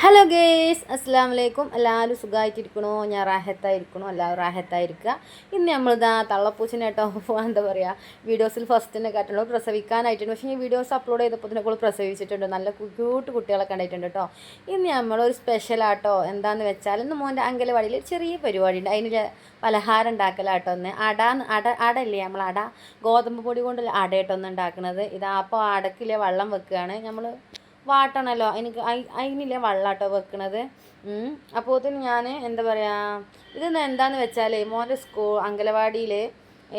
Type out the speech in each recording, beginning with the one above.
Hello guys അസ്സാം വലൈക്കും എല്ലാവരും സുഖമായിട്ടിരിക്കണോ? ഞാൻ റാഹത്തായിരിക്കണോ? എല്ലാവരും റാഹത്തായിരിക്കുക. ഇന്ന് നമ്മളിതാ തള്ളപ്പൂച്ചിനെ കേട്ടോ എന്താ പറയുക വീഡിയോസിൽ ഫസ്റ്റ് ഫസ്റ്റിനെ കാട്ടുള്ളൂ പ്രസവിക്കാനായിട്ടുണ്ട്. പക്ഷേ ഈ വീഡിയോസ് അപ്ലോഡ് ചെയ്തപ്പോൾ തന്നെ കൂടെ പ്രസവിച്ചിട്ടുണ്ട്. നല്ല ക്യൂട്ട് കുട്ടികളെ കണ്ടിട്ടുണ്ട് കേട്ടോ ഇന്ന് നമ്മളൊരു സ്പെഷ്യലാട്ടോ എന്താന്ന് വെച്ചാൽ ഇന്ന് മോന്റെ അങ്കലവാടിയിൽ ചെറിയ പരിപാടി ഉണ്ട് അതിന് പലഹാരം ഉണ്ടാക്കലാട്ടോ ഒന്ന് അട അട അടല്ലേ നമ്മൾ അട? ഗോതമ്പ് പൊടി കൊണ്ടല്ല അടയിട്ടൊന്ന് ഉണ്ടാക്കുന്നത് ഇതാ അപ്പോൾ അടക്കിലെ വെള്ളം വെക്കുകയാണ്. നമ്മൾ വാട്ടണല്ലോ. എനിക്ക് അതിനില്ലേ വെള്ളാട്ടോ വെക്കണത്. അപ്പോൾ ഞാൻ എന്താ പറയുക ഇതൊന്നും എന്താണെന്ന് വെച്ചാൽ മോന്റെ സ്കൂൾ അങ്കലവാടിയിൽ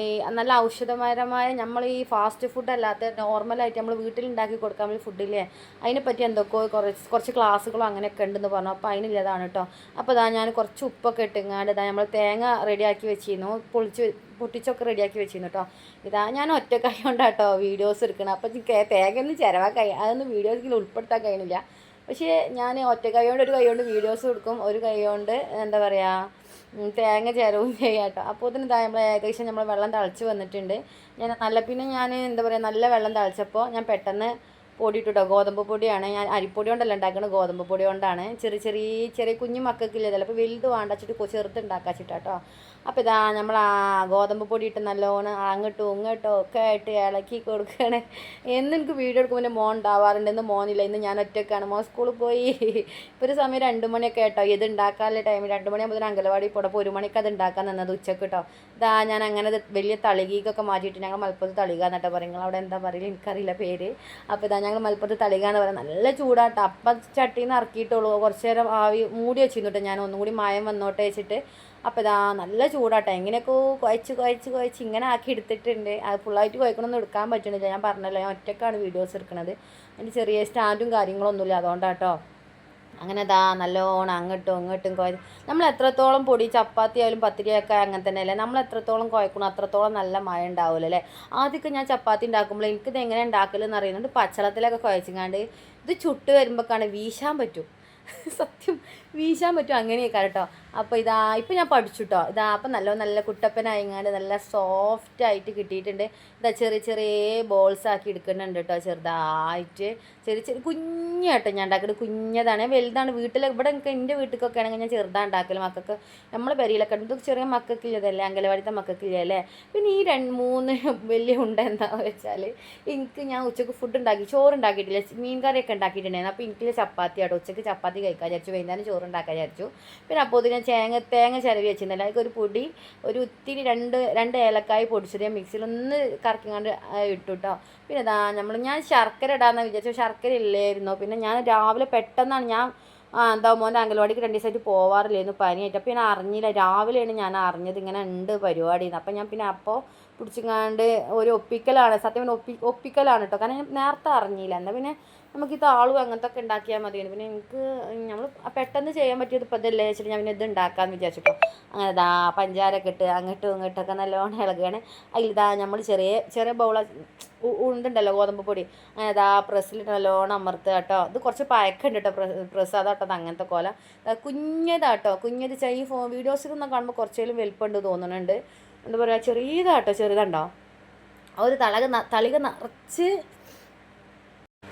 ഈ നല്ല ഔഷധപരമായ നമ്മൾ ഈ ഫാസ്റ്റ് ഫുഡ് അല്ലാത്ത നോർമലായിട്ട് നമ്മൾ വീട്ടിൽ ഉണ്ടാക്കി കൊടുക്കാൻ വേണ്ടി ഫുഡില്ലേ അതിനെപ്പറ്റി എന്തൊക്കെയോ കുറച്ച് കുറച്ച് ക്ലാസ്സുകളോ അങ്ങനെയൊക്കെ ഉണ്ടെന്ന് പറഞ്ഞു. അപ്പോൾ അതിനുള്ളതാണ് കേട്ടോ. അപ്പോൾ ഇതാ ഞാൻ കുറച്ച് ഉപ്പൊക്കെ ഇട്ടിങ്ങാണ്ട് ഇതാ നമ്മൾ തേങ്ങ റെഡിയാക്കി വെച്ചിരുന്നു. പൊളിച്ച് പൊട്ടിച്ചൊക്കെ റെഡിയാക്കി വെച്ചിരുന്നു കേട്ടോ. ഇതാ ഞാൻ ഒറ്റക്കായ കൈ കൊണ്ടാട്ടോ വീഡിയോസ് എടുക്കണം അപ്പോൾ തേങ്ങ തേങ്ങയൊന്നും ചിലവാക്കായി അതൊന്നും വീഡിയോസിൽ ഉൾപ്പെടുത്താൻ കഴിയുന്നില്ല. പക്ഷേ ഞാൻ ഒറ്റ കൈ കൊണ്ട് ഒരു കൈ കൊണ്ട് വീഡിയോസ് കൊടുക്കും. ഒരു കൈ കൊണ്ട് എന്താ പറയുക തേങ്ങ ചേരവും ചെയ്യാട്ടോ. കേട്ടോ അപ്പോൾ തന്നെ ഇതാ നമ്മൾ ഏകദേശം നമ്മൾ വെള്ളം തിളച്ച് വന്നിട്ടുണ്ട്. ഞാൻ നല്ല പിന്നെ ഞാൻ എന്താ പറയുക നല്ല വെള്ളം തിളച്ചപ്പോൾ ഞാൻ പെട്ടെന്ന് പൊടി ഇട്ടുട്ടോ ഗോതമ്പ് പൊടിയാണ്. ഞാൻ അരിപ്പൊടി കൊണ്ടല്ല ഉണ്ടാക്കുന്നത് ഗോതമ്പ് പൊടി കൊണ്ടാണ്. ചെറിയ ചെറിയ ചെറിയ കുഞ്ഞു മക്കൾക്കില്ല? ചിലപ്പോൾ വലുത് വേണ്ടച്ചിട്ട് ചെറുത്ത് ഉണ്ടാക്കാച്ചിട്ടോ അപ്പോൾ ഇതാ നമ്മൾ ആ ഗോതമ്പ് പൊടി ഇട്ട് നല്ലോണം അങ്ങോട്ടും ഇങ്ങോട്ടും ഒക്കെ ആയിട്ട് ഇളക്കി കൊടുക്കുകയാണ് എന്ന് എനിക്ക് വീഡിയോ എടുക്കുമ്പോൾ മോൻ ഉണ്ടാവാറുണ്ട്. ഇന്ന് മോനില്ല. ഇന്ന് ഞാൻ ഒറ്റക്കാണ്. മോൻ സ്കൂളിൽ പോയി. ഇപ്പോൾ ഒരു സമയം രണ്ട് മണിയൊക്കെ കേട്ടോ ഇത് ഉണ്ടാക്കാനുള്ള ടൈം രണ്ട് മണിയാകുമ്പോൾ അങ്കലവാടി പോടപ്പോൾ ഒരു മണിക്ക് അത് ഉണ്ടാക്കാൻ നിന്നത് ഉച്ചയ്ക്ക് കേട്ടോ ഇതാ ഞാൻ അങ്ങനെ വലിയ തളികീക്കൊക്കെ മാറ്റിയിട്ട് ഞങ്ങൾ മലപ്പുറത്ത് തളിക എന്നിട്ട് പറയും അവിടെ എന്താ പറയുക എനിക്കറിയില്ല പേര്. അപ്പോൾ ഇതാ ഞങ്ങൾ മലപ്പുറത്ത് തളികാന്ന് പറയാം നല്ല ചൂടാട്ടോ. അപ്പം ചട്ടിയിൽ നിന്ന് ഇറക്കിയിട്ടുള്ളൂ. കുറച്ച് നേരം ആവി മൂടി വെച്ചിരുന്നു ഞാൻ. ഒന്നും കൂടി മായം വന്നോട്ടെ വെച്ചിട്ട്. അപ്പോൾ ഇതാ നല്ല ചൂടാട്ടോ. എങ്ങനെയൊക്കെ കുഴച്ച് കുഴച്ച് കുഴച്ച് ഇങ്ങനെ ആക്കി എടുത്തിട്ടുണ്ട്. അത് ഫുള്ളായിട്ട് കുഴക്കണമെന്ന് എടുക്കാൻ പറ്റണില്ല. ഞാൻ പറഞ്ഞല്ലോ ഞാൻ ഒറ്റക്കാണ് വീഡിയോസ് എടുക്കുന്നത് അതിന്റെ ചെറിയ സ്റ്റാൻഡും കാര്യങ്ങളൊന്നുമില്ല. അതുകൊണ്ടാട്ടോ. അങ്ങനെ ദാ നല്ലോണം അങ്ങോട്ടും ഇങ്ങോട്ടും കുഴ നമ്മൾ എത്രത്തോളം പൊടി ചപ്പാത്തി ആയാലും പത്തിരിയൊക്കെ അങ്ങനെ തന്നെ അല്ലേ നമ്മൾ എത്രത്തോളം കുഴക്കണം അത്രത്തോളം നല്ല മഴ ഉണ്ടാവില്ല അല്ലേ ആദ്യമൊക്കെ ഞാൻ ചപ്പാത്തി ഉണ്ടാക്കുമ്പോൾ എനിക്കിത് എങ്ങനെ ഉണ്ടാക്കലെന്ന് അറിയുന്നുണ്ട് പച്ചളത്തിലൊക്കെ കുഴച്ചിങ്ങാണ്ട് ഇത് ചുട്ട് വരുമ്പോഴേക്കാണ് വീശാൻ പറ്റും. സത്യം. വീശാൻ പറ്റും അങ്ങനെയൊക്കെ കേട്ടോ അപ്പോൾ ഇതാ ഇപ്പം ഞാൻ പഠിച്ചു കേട്ടോ ഇതാ അപ്പം നല്ല നല്ല കുട്ടപ്പനായിങ്ങാണ്ട് നല്ല സോഫ്റ്റ് ആയിട്ട് കിട്ടിയിട്ടുണ്ട്. ഇതാ ചെറിയ ചെറിയ ബോൾസ് ആക്കി എടുക്കുന്നുണ്ട് കേട്ടോ ചെറുതായിട്ട്. ചെറിയ ചെറിയ കുഞ്ഞാട്ടോ ഞാൻ ഉണ്ടാക്കുന്നത് കുഞ്ഞതാണ്. വലുതാണ്. വീട്ടിൽ ഇവിടെ എനിക്ക് എന്റെ വീട്ടിലൊക്കെ ആണെങ്കിൽ ഞാൻ ചെറുതാണ് ഉണ്ടാക്കൽ മക്കൾക്ക് നമ്മളെ പെരിയിലൊക്കെ ഇത് ചെറിയ മക്കൾക്കില്ലതല്ലേ അങ്കലവാടിത്തെ മക്കൾക്കില്ലല്ലേ പിന്നെ ഈ രണ്ട് മൂന്ന് വലിയ ഉണ്ട എന്താണെന്ന് വെച്ചാൽ എനിക്ക് ഞാൻ ഉച്ചയ്ക്ക് ഫുഡ് ഉണ്ടാക്കി. ചോറ് ഉണ്ടാക്കിയിട്ടില്ല മീൻ കറിയൊക്കെ ഉണ്ടാക്കിയിട്ടുണ്ടായിരുന്നു. അപ്പോൾ എനിക്ക് ചപ്പാത്തി ആട്ടോ ഉച്ചയ്ക്ക് ചപ്പാത്തി കഴിക്കാൻ വിചാരിച്ചു വൈകുന്നേരം ചോറ് ഉണ്ടാക്കാൻ വിചാരിച്ചു. പിന്നെ അപ്പോൾ ഇതിനെ ചേങ്ങ തേങ്ങ ചിലവി വെച്ചിരുന്നില്ല അതിൽ ഒരു പൊടി ഒരു ഒത്തിരി രണ്ട് രണ്ട് ഏലക്കായ് പൊടിച്ചത് മിക്സിയിൽ ഒന്ന് കറക്കിങ്ങാണ്ട് ഇട്ടു കേട്ടോ പിന്നെ ഇതാ നമ്മൾ ഞാൻ ശർക്കര ഇടാമെന്ന് വിചാരിച്ചു. ശർക്കര ഇല്ലായിരുന്നു. പിന്നെ ഞാൻ രാവിലെ പെട്ടെന്നാണ് ഞാൻ ആ എന്താ മോന്റെ അംഗൻവാടിക്ക് രണ്ട് ദിവസമായിട്ട് പോവാറില്ലായിരുന്നു പനിയായിട്ട്. അപ്പോൾ ഞാൻ അറിഞ്ഞില്ല. രാവിലെയാണ് ഞാൻ അറിഞ്ഞത് ഇങ്ങനെ ഉണ്ട് പരിപാടി അപ്പം ഞാൻ പിന്നെ അപ്പോൾ പിടിച്ചിങ്ങാണ്ട് ഒരു ഒപ്പിക്കലാണ്. സത്യം ഒപ്പി ഒപ്പിക്കലാണ് കേട്ടോ കാരണം ഞാൻ നേരത്തെ അറിഞ്ഞില്ല. എന്നാൽ പിന്നെ നമുക്ക് ഈ താളും അങ്ങനത്തെ ഒക്കെ ഉണ്ടാക്കിയാൽ മതിയാണ് പിന്നെ എനിക്ക് നമ്മൾ പെട്ടെന്ന് ചെയ്യാൻ പറ്റിയത് ഇപ്പം ഇതല്ലേ വെച്ചിട്ട് ഞാൻ പിന്നെ ഇത് ഉണ്ടാക്കാമെന്ന് വിചാരിച്ചിട്ടോ. അങ്ങനെ ഇതാ പഞ്ചാരൊക്കെ ഇട്ട് അങ്ങോട്ടും ഇങ്ങോട്ടൊക്കെ നല്ലോണം ഇളകുകയാണ് അതിലിതാ നമ്മൾ ചെറിയ ചെറിയ ബൗള ഉണ്ടല്ലോ ഗോതമ്പ് പൊടി. അങ്ങനെ അതാ പ്രസ്സിലിട്ട് നല്ലോണം അമർത്തുക കേട്ടോ. ഇത് കുറച്ച് പയക്കുണ്ട് കേട്ടോ പ്രസ് അതാട്ടോ അങ്ങനത്തെ കോല. കുഞ്ഞതാട്ടോ കുഞ്ഞത് ഈ ഫോ വീഡിയോസിലൊന്നും കാണുമ്പോൾ കുറച്ചേലും വലിപ്പമുണ്ട് തോന്നുന്നുണ്ട് എന്താ പറയുക ചെറിയതാട്ടോ ചെറുതുണ്ടോ? ഒരു തളക തളിക നിറച്ച്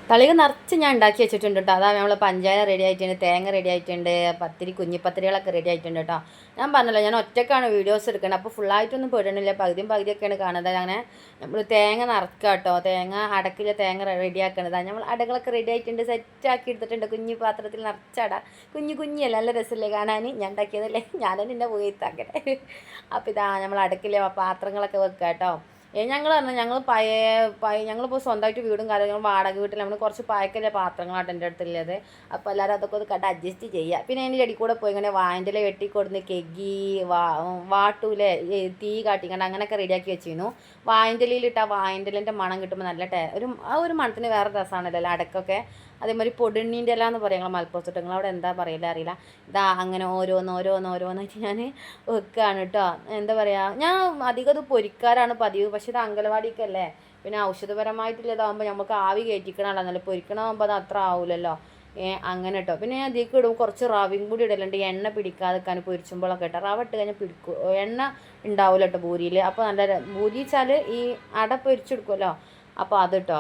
തളിക നിറച്ച് ഞാൻ ഉണ്ടാക്കി വെച്ചിട്ടുണ്ട് കേട്ടോ അതാ നമ്മൾ പഞ്ചായ റെഡി ആയിട്ടുണ്ട് തേങ്ങ റെഡി ആയിട്ടുണ്ട് പത്തിരി കുഞ്ഞിപ്പത്തിരികളൊക്കെ റെഡി ആയിട്ടുണ്ട് കേട്ടോ ഞാൻ പറഞ്ഞല്ലോ ഞാൻ ഒറ്റക്കാണ് വീഡിയോസ് എടുക്കുന്നത് അപ്പോൾ ഫുള്ളായിട്ടൊന്നും പെടണില്ല പകുതിയും പകുതിയൊക്കെയാണ് കാണുന്നത്. അങ്ങനെ നമ്മൾ തേങ്ങ നിറക്കുക കേട്ടോ തേങ്ങ അടക്കില്ല തേങ്ങ റെഡി ആക്കണത്. നമ്മൾ അടകളൊക്കെ റെഡി ആയിട്ടുണ്ട് സെറ്റ് ആക്കി എടുത്തിട്ടുണ്ട്. കുഞ്ഞു പാത്രത്തിൽ നിറച്ചട കുഞ്ഞു കുഞ്ഞല്ല നല്ല രസമല്ലേ കാണാൻ? ഞാൻ ഉണ്ടാക്കിയതല്ലേ? എന്റെ പോയി അങ്ങനെ അപ്പോൾ ഇതാ നമ്മൾ അടക്കിലെ പാത്രങ്ങളൊക്കെ വെക്കുക കേട്ടോ ഞങ്ങൾ പറഞ്ഞാൽ ഞങ്ങൾ പഴയ പഴയ ഞങ്ങളിപ്പോൾ സ്വന്തമായിട്ട് വീടും കാര്യങ്ങളും വാടക വീട്ടിൽ നമ്മൾ കുറച്ച് പഴക്കല്ലേ പാത്രങ്ങളാണ് എന്റെ അടുത്തുള്ളത്. അപ്പോൾ എല്ലാവരും അതൊക്കെ ഒന്ന് കണ്ട് അഡ്ജസ്റ്റ് ചെയ്യുക പിന്നെ അതിന്റെ ഇടയിൽ കൂടെ പോയി ഇങ്ങനെ വാന്റെ വെട്ടിക്കൊടുന്ന് കെഗി വാ വാട്ടൂലെ തീ കാട്ടിക്കണ്ട് അങ്ങനെയൊക്കെ റെഡിയാക്കി വെച്ചിരുന്നു. വായന്റെ ഇലിട്ട് ആ വായന്റെ മണം കിട്ടുമ്പോൾ നല്ല ടേ ഒരു ആ ഒരു മണത്തിന് വേറെ രസമാണല്ലോ അടക്കൊക്കെ അതേമാതിരി പൊടിണ്ണീന്റെ ഇല എന്ന് പറയാം ഞങ്ങൾ മലപ്പുറത്തോട്ട്. അവിടെ എന്താ പറയില്ല അറിയില്ല. ഇതാ അങ്ങനെ ഓരോന്ന് ഓരോന്ന് ഓരോന്നായിട്ട് ഞാൻ വെക്കുകയാണ് കേട്ടോ എന്താ പറയുക ഞാൻ അധികം ഇത് പൊരിക്കാറാണ് പതിവ്. പക്ഷേ ഇത് അങ്കലവാടിക്കല്ലേ പിന്നെ ഔഷധപരമായിട്ടുള്ളതാകുമ്പോൾ നമുക്ക് ആവി കയറ്റിക്കണമല്ലോ നല്ല പൊരിക്കണമാകുമ്പോൾ അത് അത്ര ആവില്ലല്ലോ അങ്ങനെ കേട്ടോ പിന്നെ ഞാൻ ഇതിലേക്ക് ഇടും കുറച്ച് റവയും കൂടി ഇടലുണ്ട്. എണ്ണ പിടിക്കാതെ നിൽക്കാൻ പൊരിച്ചുമ്പോഴൊക്കെ കേട്ടോ റവ ഇട്ട് കഴിഞ്ഞാൽ പിടിക്കും. എണ്ണ ഉണ്ടാവില്ല കേട്ടോ ഭൂരിയിൽ അപ്പോൾ നല്ല ഭൂരിച്ചാൽ ഈ അട പൊരിച്ചെടുക്കുമല്ലോ അപ്പോൾ അത് കേട്ടോ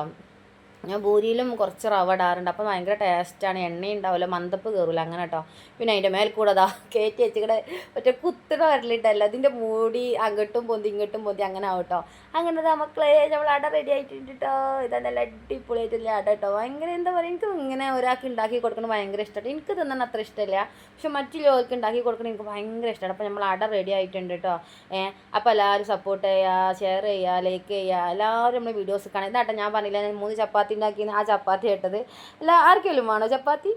ഞാൻ ഭൂരിയിലും കുറച്ച് റവ ഇടാറുണ്ട്. അപ്പോൾ ഭയങ്കര ടേസ്റ്റാണ് എണ്ണ ഉണ്ടാവില്ല. മന്തപ്പ് കയറില്ല അങ്ങനെ കേട്ടോ പിന്നെ അതിന്റെ മേൽ കൂടെ അതാ കയറ്റി വെച്ചിട്ട് മറ്റേ കുത്തിട വരലിട്ടല്ല. അതിന്റെ മൂടി അങ്ങോട്ടും പൊന്തി ഇങ്ങോട്ടും പൊന്തി അങ്ങനെ ആവട്ടോ അങ്ങനെ ദാ മക്കളെ നമ്മൾ അട റെഡി ആയിട്ടുണ്ട് കേട്ടോ ഇതാ നല്ല അടിപൊളിയായിട്ടുള്ള അട കേട്ടോ ഭയങ്കര എന്താ പറയുക എനിക്ക് ഇങ്ങനെ ഒരാൾക്ക് ഉണ്ടാക്കി കൊടുക്കണം ഭയങ്കര ഇഷ്ടമാണ് എനിക്ക് തന്നെ അത്ര ഇഷ്ടമില്ല പക്ഷെ മറ്റു മറ്റുള്ളവർക്ക് ഉണ്ടാക്കി കൊടുക്കണം എനിക്ക് ഭയങ്കര ഇഷ്ടമാണ് അപ്പോൾ നമ്മൾ അട റെഡി ആയിട്ടുണ്ട് കേട്ടോ ഏഹ് അപ്പോൾ എല്ലാവരും സപ്പോർട്ട് ചെയ്യുക ഷെയർ ചെയ്യുക ലൈക്ക് ചെയ്യുക എല്ലാവരും നമ്മൾ വീഡിയോസ് കാണാം. ഇതാട്ടോ ഞാൻ പറഞ്ഞില്ല മൂന്ന് ചപ്പാത്തി ഉണ്ടാക്കി ആ ചപ്പാത്തി ഇട്ടത് അല്ല ആർക്കെങ്കിലും വേണോ ചപ്പാത്തി?